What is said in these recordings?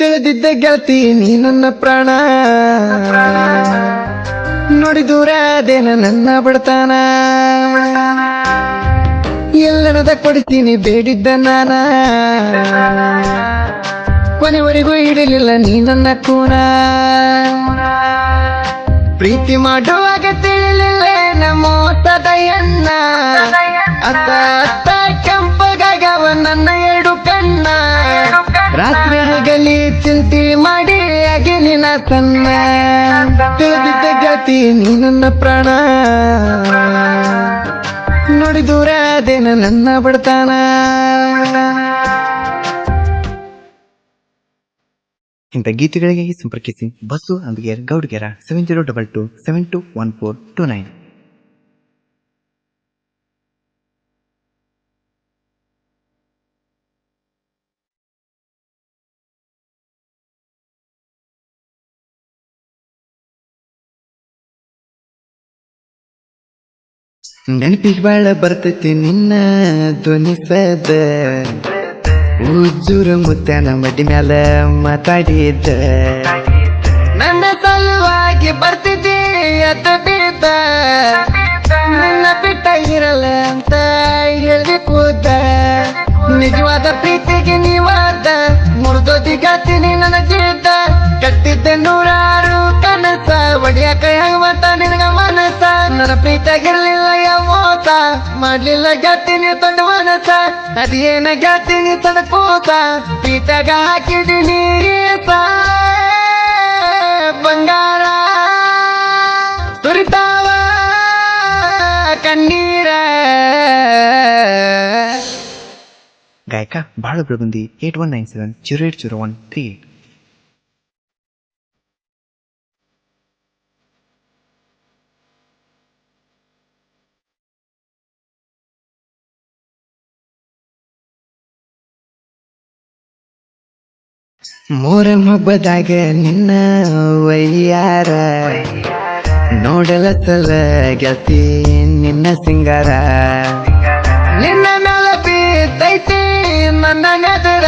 ತಿಳಿದಿದ್ದ ಗೆಳತಿ, ನೀ ನನ್ನ ಪ್ರಾಣ. ನೋಡಿ ದೂರ ಅದೇನ ನನ್ನ ಬಿಡ್ತಾನ. ಎಲ್ಲನದ ಕೊಡ್ತೀನಿ, ಬೇಡಿದ್ದ ನಾನ. ಕೊನೆವರೆಗೂ ಇಡಲಿಲ್ಲ ನೀ ನನ್ನ ಕೂನ. ಪ್ರೀತಿ ಮಾಡುವಾಗ ತಿಳಿಲಿಲ್ಲ ನಮ್ಮ ತದಯನ್ನ ಅತ್ತ ರಾತ್ರಿ ಹಗಲಿ ಚಿಂತೆ ಮಾಡಿ ನಿನ್ನ ತನ್ನ ತಿಳಿದಿದ್ದ ಗತಿ ನೀ ನನ್ನ ಪ್ರಾಣ. ನೋಡಿ ದೂರ ಅದೇನ ನನ್ನ ಬಿಡ್ತಾನ. ಇಂಥ ಗೀತೆಗಳಿಗೆ ಸಂಪರ್ಕಿಸಿ Basu Ambiger Goudgera seven zero double two seven two one four two nine ನೆನಪಿಗೆ ಬಾಳ ಬರ್ತೈತಿ ನಿನ್ನ ಧ್ವನಿಸದ ಸದ. ಮುತ್ತ ಮುತ್ತನ ಮಡ್ಡಿ ಮ್ಯಾಲ ಮಾತಾಡಿದ್ದ. ನನ್ನ ಸಲುವಾಗಿ ಬರ್ತಿದ್ದಿ ಅದ ಬೀದ ನಿನ್ನ ಬಿಟ್ಟ ಇರಲ್ಲ ಅಂತ ಹೇಳಿ ಕೂತ ನಿಜವಾದ ಪ್ರೀತಿಗೆ ನೀವಾದ. ಗಾತಿನಿ ನನ್ನ ಜೀತ ಕಟ್ಟಿದ್ದ ನೂರಾರು ಕನಸ, ಒಡಿಯಾಕ ಮತ್ತ ನಿನಗ ಮನಸ ನನ್ನ ಪ್ರೀತಿಯಾಗಿರ್ಲಿಲ್ಲ ಮೋಸ ಮಾಡ್ಲಿಲ್ಲ ಗಾತಿನಿ ತೊಂಡ ಮನಸ ಅದೇನ ಗಾತಿನಿ ತನ್ನ ಕೂತ ಪೀತಗ ಹಾಕಿಡಿ ನೀತ ಬಂಗಾರ ತುರಿತಾವ ಕಣ್ಣೀರ. ಗಾಯಕ Balu ಪ್ರಬಂಧಿ eight one nine seven zero eight zero one three eight. ಮೂರನ್ ಹಬ್ಬದಾಗ ನಿನ್ನ ವೈಯಾರ ನೋಡಲ ಗೆಲ್ತಿ ಗೆಳತಿ, ನಿನ್ನ ಸಿಂಗಾರ. ನಿನ್ನ ನಲಪಿ ತೈತಿ ನನ್ನ ನದರ.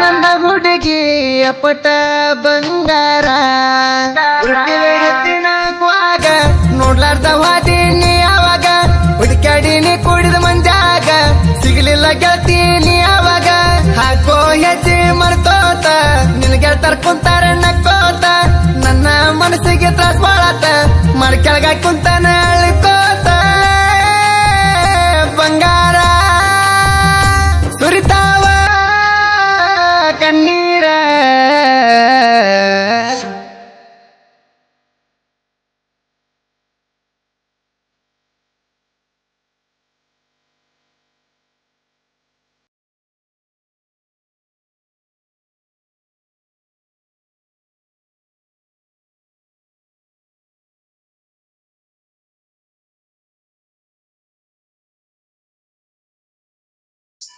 ನನ್ನ ಹುಡುಗಿ ಅಪ್ಪಟ ಬಂಗಾರ. ಕುವಾಗ ನೋಡ್ಲಾರ್ದ ವಾದಿನಿ ಅವಾಗ ಹುಡುಕಾಡಿನಿ ಕುಡಿದ ಮಂಜಾಗ, ಸಿಗಲಿಲ್ಲ ಗೆಳತಿ ನೀ ಅವಾಗ ಹಾಕೋ ಹೆಜ್ಜೆ ಮರ್ತೋತ ನಿನಗೆ ತರ್ಕೊಂತಾರ ಕುಂತಾರ ನಕ್ಕೋತ ನನ್ನ ಮನಸ್ಸಿಗೆ ತ್ರಾಸ್ ಮಾಡತ್ತ ಮಡ್ಕೆಳಗ ಕುಂತಾನ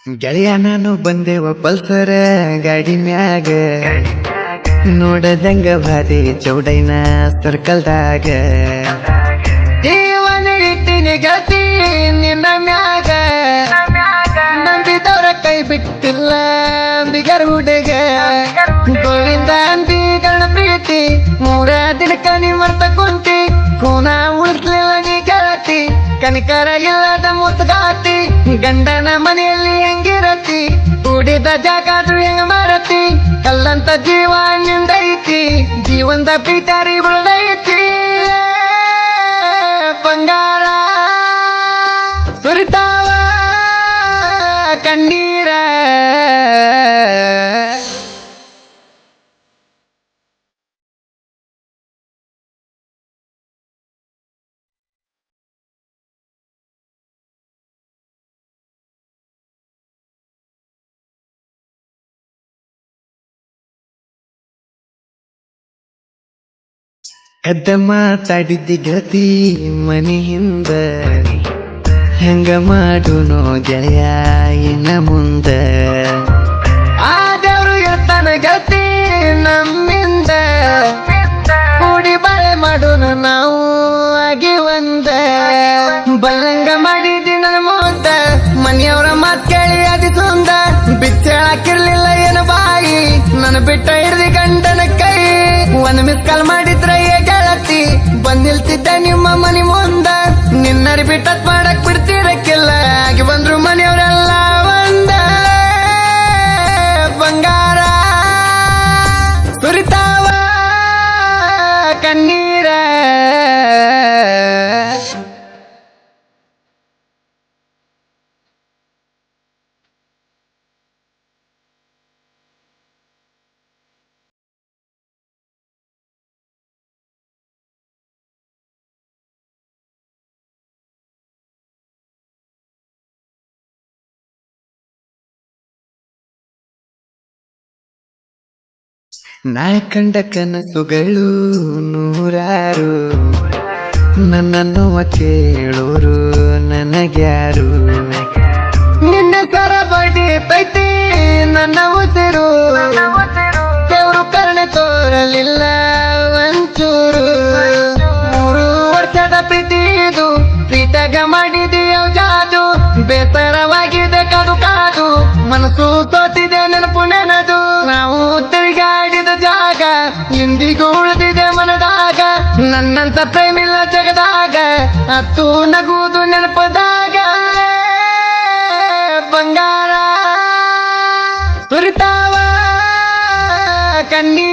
ಗೆಳೆಯ ನಾನು ಬಂದೆವ ಪಲ್ಸರ ಗಾಡಿ ಮ್ಯಾಗ. ನೋಡದಂಗ ಭಾರಿ ಚೌಡೈನ ಸರ್ಕಲ್ದಾಗ. ಜೀವನ ಇಟ್ಟಿನಿ ಗತಿ ನಿನ್ನ ಮ್ಯಾಗ. ನಂಬಿದವರ ಕೈ ಬಿಟ್ಟಿಲ್ಲ ಬಿಗರ್ ಹುಡುಗ. ಗೋವಿಂದ ಅಂಬಿಗಳ ಪ್ರೀತಿ, ಮೂರ ದಿನಕ್ಕ ನೀ ಮರ್ತ ಕುಂತಿ. ಕೋನ ಉಳಿಸ್ಲಿಲ್ಲ ನೀ ಗೆಳತಿ. ಕನಿಕರ ಇಲ್ಲದ ಮುತ್ಗಾತಿ ಗಂಡನ ಮನೆಯಲ್ಲಿ ಹೆಂಗಿರತಿ, ಕೂಡಿದ ಜಾಗಾದ್ರು ಹೆಂಗ ಮರತಿ, ಕಲ್ಲಂತ ಜೀವ ನಿಂದೈತಿ ಜೀವನದ ಪ್ರೀತಾರಿ ಬಿಡೈತಿ ಬಂಗಾರ, ಸುರಿತಾವ, ಕಣ್ಣೀರ ಕದ್ದ ಮಾತಾಡಿದ್ದಿ ಗತಿ ಮನೆ ಹಿಂದ ಹೆಂಗ ಮಾಡುನು ಗೆಳೆಯ ಇನ್ನ ಮುಂದ. ಆ ಎತ್ತನ ಗತಿ ನಮ್ಮಿಂದ. ಕೂಡಿ ಬಳೆ ಮಾಡೋಣ ನಾವು ಆಗಿ ಒಂದ. ಬಲ್ಲಂಗ ಮಾಡಿದ್ದಿ ನನ್ನ ಮುಂದ ಮನೆಯವರ ಮಾತು ಕೇಳಿ ಅದಿ ತೊಂದ. ಬಿಚ್ಚಳಾಕಿರ್ಲಿಲ್ಲ ಏನು ಬಾಯಿ. ನನ್ನ ಒಂದ್ ಮಿಸ್ ಕಾಲ್ ಕೈ. ಒಂದ್ ಗೆಳತಿ ಬಂದ್ ನಿಲ್ತಿದ್ದ ನಿಮ್ಮ ಮನಿ ಮುಂದ. ನಿನ್ನರಿ ಬಿಟ್ಟ ಮಾಡಕ್ ಬಿಡ್ತಿರಕ್ಕಿಲ್ಲ ಆಗಿ ಬಂದ್ರು ಮನೆಯವರೆಲ್ಲ ಒಂದ. ಬಂಗಾರ ಸುರಿತಾವ ಕಣ್ಣೀರ. ನಾ ಕಂಡ ಕನಸುಗಳು ನೂರಾರು. ನನ್ನನ್ನು ಕೇಳೋರು ನನಗ್ಯಾರು. ನಿನ್ನ ಕರ ಬಡಿತೈತಿ ನನ್ನ ಉಸಿರು. ದೇವರು ಕರುಣೆ ತೋರಲಿಲ್ಲ ಒಂಚೂರು. ಮೂರು ವರ್ಷದ ಪ್ರೀತಿ ಇದು ಪ್ರೀತಗ ಮಾಡಿದೆಯೋ ಜಾದು. ಬೇಸರವಾಗಿದೆ ಕಾದು ಕಾದು. ಮನಸ್ಸು ತೋತಿದೆ ನೆನಪು ನೆನದು. ನಾವು ಹತ್ತು ನಗುವುದು ನೆನಪದಾಗ ಬಂಗಾರ ತುರಿತಾವ ಕಣ್ಣೀರ